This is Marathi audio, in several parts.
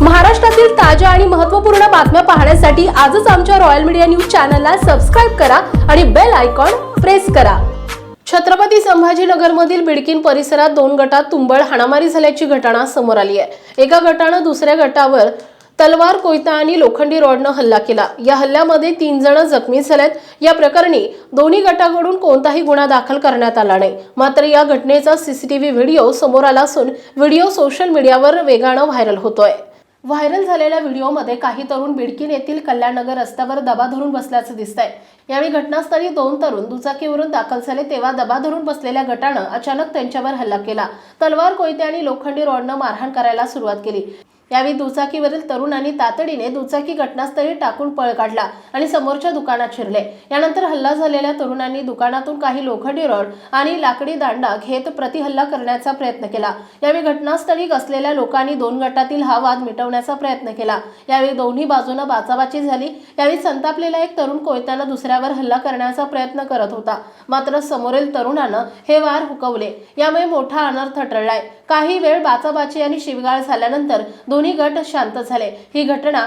महाराष्ट्रातील ताज्या आणि महत्त्वपूर्ण बातम्या पाहण्यासाठी आजच आमच्या रॉयल मीडिया न्यूज चॅनलला सबस्क्राईब करा आणि बेल आयकॉन प्रेस करा. छत्रपती संभाजीनगरमधील बिडकीन परिसरात दोन गटात तुंबळ हाणामारी झाल्याची घटना समोर आली आहे. एका गटानं दुसऱ्या गटावर तलवार कोयता आणि लोखंडी रॉडनं हल्ला केला. या हल्ल्यामध्ये तीन जण जखमी झालेत. या प्रकरणी दोन्ही गटाकडून कोणताही गुन्हा दाखल करण्यात आला नाही. मात्र या घटनेचा सीसीटीव्ही व्हिडिओ समोर आला असून व्हिडिओ सोशल मीडियावर वेगानं व्हायरल होतोय. व्हायरल झालेल्या व्हिडिओमध्ये काही तरुण बिडकीन येथील कल्याणनगर रस्त्यावर दबा धरून बसल्याचं दिसतंय. यावेळी घटनास्थळी दोन तरुण दुचाकीवरून दाखल झाले तेव्हा दबा धरून बसलेल्या गटानं अचानक त्यांच्यावर हल्ला केला. तलवार कोयते आणि लोखंडी रॉडनं मारहाण करायला सुरुवात केली. यावेळी दुचाकीवरील तरुणांनी तातडीने दुचाकी घटनास्थळी टाकून पळ काढला आणि समोरच्या दुकानात शिरले. यानंतर हल्ला झालेल्या तरुणांनी दुकानातून काही लोखंडी रॉड आणि लाकडी दांडा घेत प्रतिहल्ला करण्याचा प्रयत्न केला. यावेळी घटनास्थळी असलेल्या लोकांनी दोन गटातील हा वाद मिटवण्याचा प्रयत्न केला. यावेळी दोन्ही बाजूनं बाचाबाची झाली. यावेळी संतापलेला एक तरुण कोयत्यानं दुसऱ्यावर हल्ला करण्याचा प्रयत्न करत होता. मात्र समोरील तरुणानं हे वार हुकवले. यामुळे मोठा अनर्थ टळलाय. काही वेळ बाचाबाची आणि शिवगाळ झाल्यानंतर दोन दोन्ही गट शांत झाले. ही घटना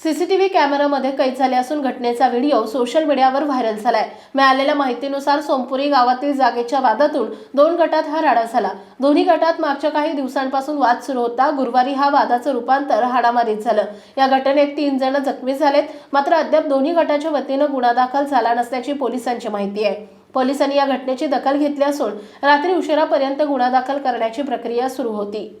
सीसीटीव्ही कॅमेरामध्ये कैद झाले असून घटनेचा व्हिडिओ सोशल मीडियावर व्हायरल झालाय. मिळालेल्या माहितीनुसार सोमपुरी गावातील जागेच्या वादातून दोन गटात हा राडा झाला. दोन्ही गटात मागच्या काही दिवसांपासून वाद सुरू होता. गुरुवारी हा वादाचं रूपांतर हाडामारीत झालं. या घटनेत तीन जण जखमी झालेत. मात्र अद्याप दोन्ही गटाच्या वतीनं गुन्हा दाखल झाला नसल्याची पोलिसांची माहिती आहे. पोलिसांनी या घटनेची दखल घेतली असून रात्री उशिरापर्यंत गुन्हा दाखल करण्याची प्रक्रिया सुरू होती.